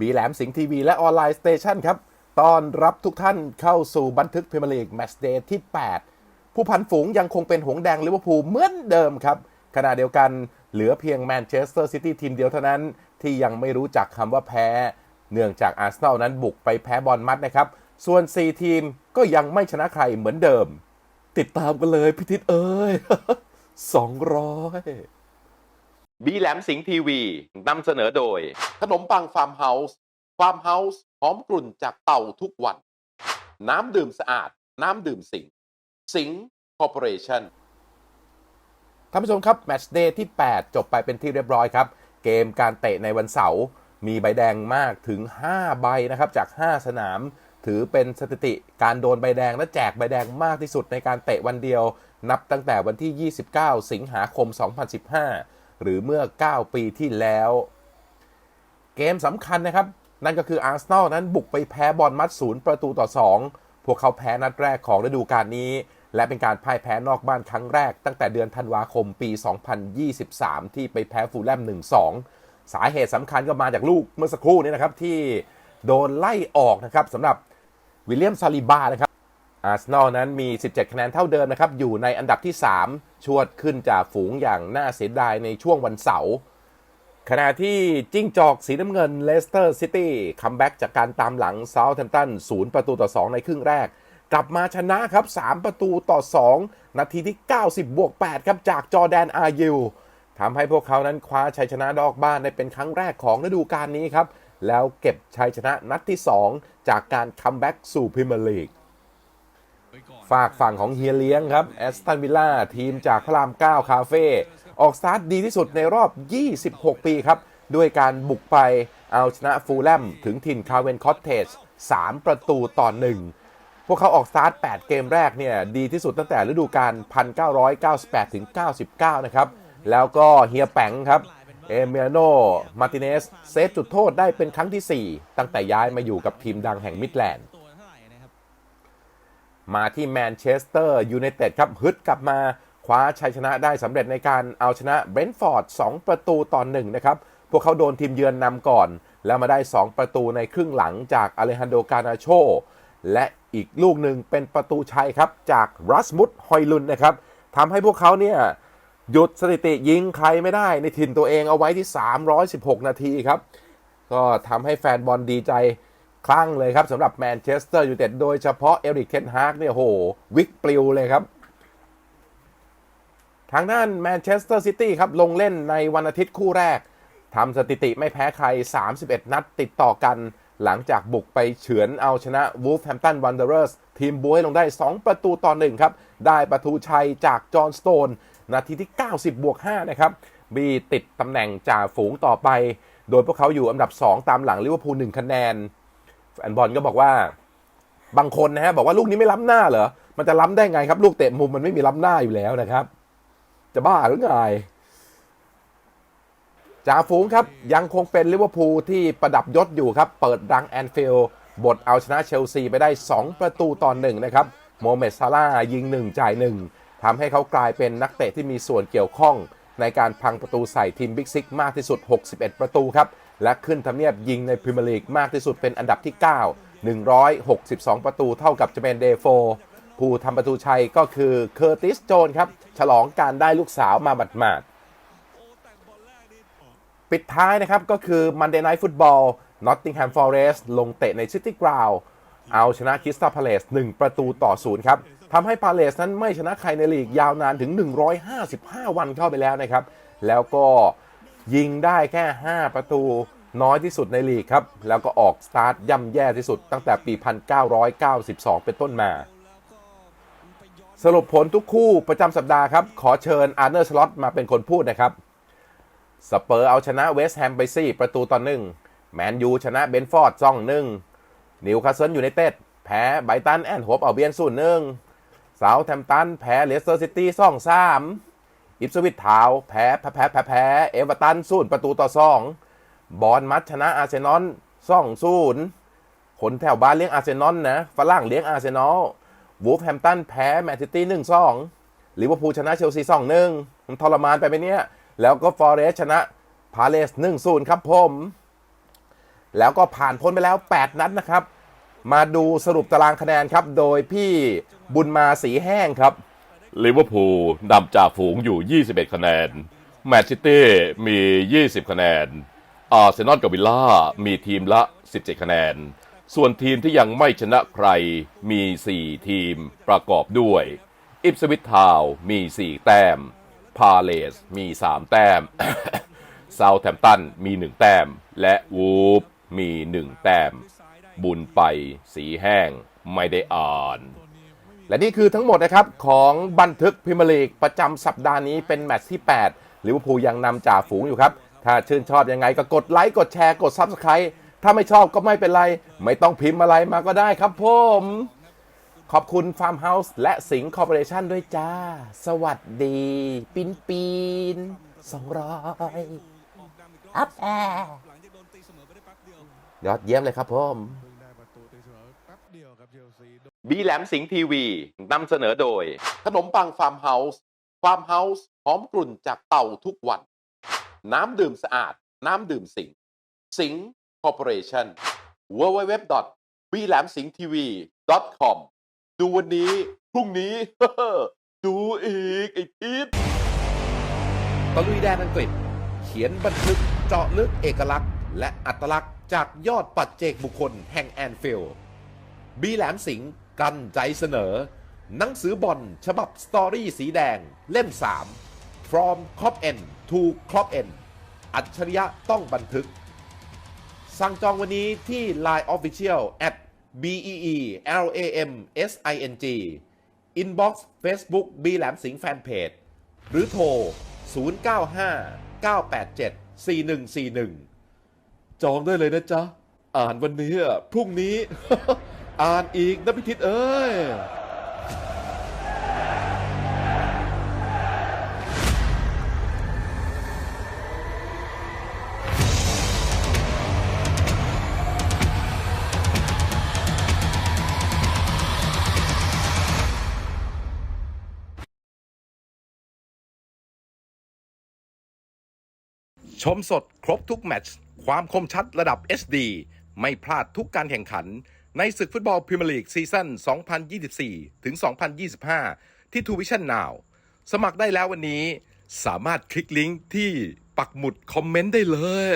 บีแหลมสิงห์ทีวีและออนไลน์สเตชันครับต้อนรับทุกท่านเข้าสู่บันทึกพรีเมียร์ลีกแมตช์เดย์ที่ 8 ผู้พันฝูงยังคงเป็นหงส์แดงลิเวอร์พูลเหมือนเดิมครับ ขณะเดียวกันเหลือเพียงแมนเชสเตอร์ซิตี้ทีมเดียวเท่านั้น ที่ยังไม่รู้จักคำว่าแพ้ เนื่องจากอาร์เซนอลนั้นบุกไปแพ้บอลมัดนะครับ ส่วน 4 ทีมก็ยังไม่ชนะใครเหมือนเดิม ติดตามกันเลยพิทิศเอ้ย 200 บีแหลมสิงห์ทีวีนำเสนอโดย ขนมปังฟาร์มเฮาส์ฟาร์มเฮาส์หอมกลุ่นจากเต่าทุกวัน น้ำดื่มสะอาด น้ำดื่มสิงห์สิงห์คอร์ปอเรชั่นท่านผู้ชมครับ แมตช์เดย์ที่ 8 จบไปเป็นที่เรียบร้อยครับ เกมการเตะในวันเสาร์มีใบแดงมากถึง 5 ใบนะครับ จาก 5 สนาม ถือเป็นสถิติการโดนใบแดงและแจกใบแดงมากที่สุดในการเตะวันเดียว นับตั้งแต่วันที่ 29 สิงหาคม 2015 หรือเมื่อ 9 ปีที่แล้ว เกมสำคัญนะครับ นั่นก็คืออาร์เซนอลนั้นบุกไปแพ้บอลมัดศูนย์ประตูต่อ 2 พวกเขาแพ้นัดแรกของฤดูกาลนี้ และเป็นการพ่ายแพ้นอกบ้านครั้งแรก ตั้งแต่เดือนธันวาคมปี 2023 ที่ไปแพ้ฟูลแลม 1-2 สาเหตุสำคัญก็มาจากลูกเมื่อสักครู่นี้นะครับที่โดนไล่ออกนะครับสำหรับวิลเลียมซาลิบานะครับอาร์เซนอลนั้นมี 17 คะแนนเท่าเดิมนะครับ อยู่ในอันดับที่ 3 ชวดขึ้นจากฝูงอย่างน่าเสียดายในช่วงวันเสาร์ขณะที่จิ้งจอกสีน้ำเงินเลสเตอร์ซิตี้คัมแบ็กจากการตามหลังเซาท์แฮมป์ตัน0ประตูต่อ 2 ในครึ่งแรก กลับมาชนะครับ 3 ประตูต่อ 2 นาทีที่ 90 บวก 8 ครับ จากจอแดนอายูทำให้พวกเขานั้นคว้าชัยชนะนอกบ้านได้เป็นครั้งแรกของฤดูกาลนี้ครับ แล้วเก็บชัยชนะนัดที่ 2 จากการคัมแบ็กสู่พรีเมียร์ลีก ฝากฝั่งของเฮียเลี้ยงครับแอสตันวิลล่าทีมจากพระราม 9 คาเฟ่ออกสตาร์ทดีที่สุดในรอบ 26 ปีครับ ด้วยการบุกไปเอาชนะฟูลแลมถึงถิ่นคาเวนคอตเทจ3 ประตูต่อ 1 พวกเขาออกสตาร์ท 8 เกมแรกเนี่ย ดีที่สุดตั้งแต่ฤดูกาล 1998 ถึง 99 นะครับ แล้วก็เฮียแปงครับ เอเมียโน มาติเนส เซฟจุดโทษได้เป็นครั้งที่ 4 ตั้งแต่ย้ายมาอยู่กับทีมดังแห่งมิดแลนด์ มาที่แมนเชสเตอร์ยูไนเต็ดครับฮึดกลับมาคว้าชัยชนะได้สำเร็จในการเอาชนะเบรนท์ฟอร์ด2ประตูต่อหนึ่งนะครับ พวกเขาโดนทีมเยือนนำก่อน แล้วมาได้ 2 ประตูในครึ่งหลังจากอเลฮันโดกานาโช และอีกลูกหนึ่งเป็นประตูชัยครับจากรัสมุดฮอยลุนนะครับทำให้พวกเขาเนี่ยหยุดสถิติยิงใครไม่ได้ในถิ่นตัวเองเอาไว้ที่ 316 นาทีครับ ก็ทำให้แฟนบอลดีใจ คลั่งเลยครับสำหรับแมนเชสเตอร์ยูไนเต็ดโดยเฉพาะเอริกเทนฮากเนี่ยโหวิกปลิวเลยครับ ทางด้านแมนเชสเตอร์ซิตี้ครับ ลงเล่นในวันอาทิตย์คู่แรกทำสถิติไม่แพ้ใคร 31 นัดติดต่อกัน หลังจากบุกไปเฉือนเอาชนะวูฟแฮมตันวันเดอร์สทีมบวยลงได้ 2 ประตูต่อหนึ่งครับ ได้ประตูชัยจากจอห์นสโตน นาทีที่ 90บวก5นะครับบีติดตำแหน่งจ่าฝูงต่อไป โดยพวกเขาอยู่อันดับ 2 ตามหลังลิเวอร์พูล1คะแนน แฟนบอลก็บอกว่าบางคนนะฮะบอกว่าลูกนี้ไม่ล้ำหน้าเหรอ มันจะล้ำได้ไงครับ ลูกเตะมุมมันไม่มีล้ำหน้าอยู่แล้วนะครับ จะบ้าหรือไงจ่าฝูงครับ ยังคงเป็นลิเวอร์พูลที่ประดับยศอยู่ครับ เปิดรังแอนฟิลด์บทเอาชนะเชลซีไปได้ 2 ประตูต่อหนึ่งนะครับโมเมดซาร่ายิง 1 จ่าย 1ทำให้เขากลายเป็นนักเตะที่มีส่วนเกี่ยวข้อง ในการพังประตูใส่ทีมบิ๊กซิกมากที่สุด 61 ประตูครับ และขึ้นทำเนียบยิงในพรีเมียร์ลีกมากที่สุดเป็นอันดับที่ 9 162 ประตูเท่ากับจะเป็นเดโฟผู้ทำประตูชัยก็คือเคอร์ติสโจนครับ ฉลองการได้ลูกสาวมาหมาดๆปิดท้ายนะครับก็คือ Monday Night Football Nottingham Forest ลงเตะใน City Ground เอาชนะคริสตัลพาเลส1ประตูต่อศูนย์ครับทำให้พาเลสนั้นไม่ชนะใครในลีกยาวนานถึง 155 วันเข้าไปแล้วนะครับ แล้วก็ ยิงได้แค่ 5 ประตูน้อยที่สุดในลีกครับ แล้วก็ออกสตาร์ทย่ำแย่ที่สุดตั้งแต่ปี 1992 เป็นต้นมา สรุปผลทุกคู่ประจำสัปดาห์ครับ ขอเชิญอาร์เนอร์สล็อตมาเป็นคนพูดนะครับ สเปอร์เอาชนะเวสต์แฮมไปสี่ประตูต่อหนึ่งแมนยูชนะเบนฟอร์ดซ่องหนึ่งนิวคาสเซิลอยู่ในเต็ดแพ้ไบตันแอนด์โฮปเอาเบียนศูนหนึ่งเซาแทมตันแพ้เลสเตอร์ซิตี้ซ่องสาม อิปสวิตทาว์แพ้แพ้แพ้แพ้แพ้เอเวอร์ตันศูนย์ประตูต่อสองบอลมัดชนะอาร์เซนอลซ่องศูนย์คนแถวบ้านเลี้ยงอาร์เซนอลนะฝรั่งเลี้ยงอาร์เซนอลวูฟแฮมตันแพ้แมนซิตี้หนึ่งสองลิเวอร์พูลชนะเชลซีสองหนึ่งมันทรมานไปไหมเนี่ย แล้วก็ฟอร์เรสชนะพาเลสหนึ่งศูนย์ครับผม แล้วก็ผ่านพ้นไปแล้ว 8 นัดนะครับ มาดูสรุปตารางคะแนนครับ โดยพี่บุญมาสีแห้งครับ ลิเวอร์พูลนำจ่าฝูงอยู่ 21 คะแนน แมนซิตี้มี 20 คะแนน อาร์เซนอลกับวิลล่ามีทีมละ 17 คะแนน ส่วนทีมที่ยังไม่ชนะใครมี 4 ทีมประกอบด้วย อิปสวิททาวมี 4 แต้ม พาเลสมี 3 แต้มเซาแ h มตันมี 1 แต้ม และวูฟมี 1 แต้ม บุญไปสีแห้งไม่ได้อ่าน และนี่คือทั้งหมดนะครับของบันทึกพรีเมียร์ลีกประจำสัปดาห์นี้เป็นแมตช์ที่8ลิเวอร์พูลยังนำจ่าฝูงอยู่ครับ ถ้าชื่นชอบยังไงก็กดไลค์กดแชร์กด Subscribe ถ้าไม่ชอบก็ไม่เป็นไร ไม่ต้องพิมพ์อะไรมาก็ได้ครับผม ขอบคุณฟาร์มเฮาส์และสิงห์คอร์ปอเรชั่นด้วยจ้า สวัสดี ปินปินสองร้อยอัพแอร์ยอดเยี่ยมเลยครับผม ได้ประตูตีเสมอแป๊บเดียวครับเชลซีบีแหลมสิงห์ทีวีนำเสนอโดย ขนมปังฟาร์มเฮาส์ฟาร์มเฮาส์หอมกลุ่นจากเต่าทุกวัน น้ำดื่มสะอาด น้ำดื่มสิงห์สิงห์คอร์ปอเรชั่น w w w b แหลมสิงห์ทีวี com ดูวันนี้ พรุ่งนี้ ดูอีก ไอ้ทิศตะลุยแดนอังกฤษ เขียนบันทึกเจาะลึกเอกลักษณ์ และอัตลักษณ์จากยอดปัจเจกบุคคลแห่งแอนฟิลด์ บีแหลมสิงห์กันใจเสนอ หนังสือบอลฉบับสตอรี่สีแดงเล่ม 3 From Cop N to Cop N อัจฉริยะต้องบันทึก สั่งจองวันนี้ที่ Line Official at b e e l a m s i n g Inbox Facebook บีแหลมสิงห์แฟนเพจหรือโทร 095 987 4141 จองได้เลยนะจ๊ะ อ่านวันนี้พรุ่งนี้ อ่านอีกนะพิทิศเอ้ยชมสดครบทุกแมตช์ความคมชัดระดับ HD ไม่พลาดทุกการแข่งขัน ในศึกฟุตบอลพรีเมียร์ลีกซีซั่น 2024 ถึง 2025 ที่ทูวิชั่นนาวสมัครได้แล้ววันนี้สามารถคลิกลิงก์ที่ปักหมุดคอมเมนต์ได้เลย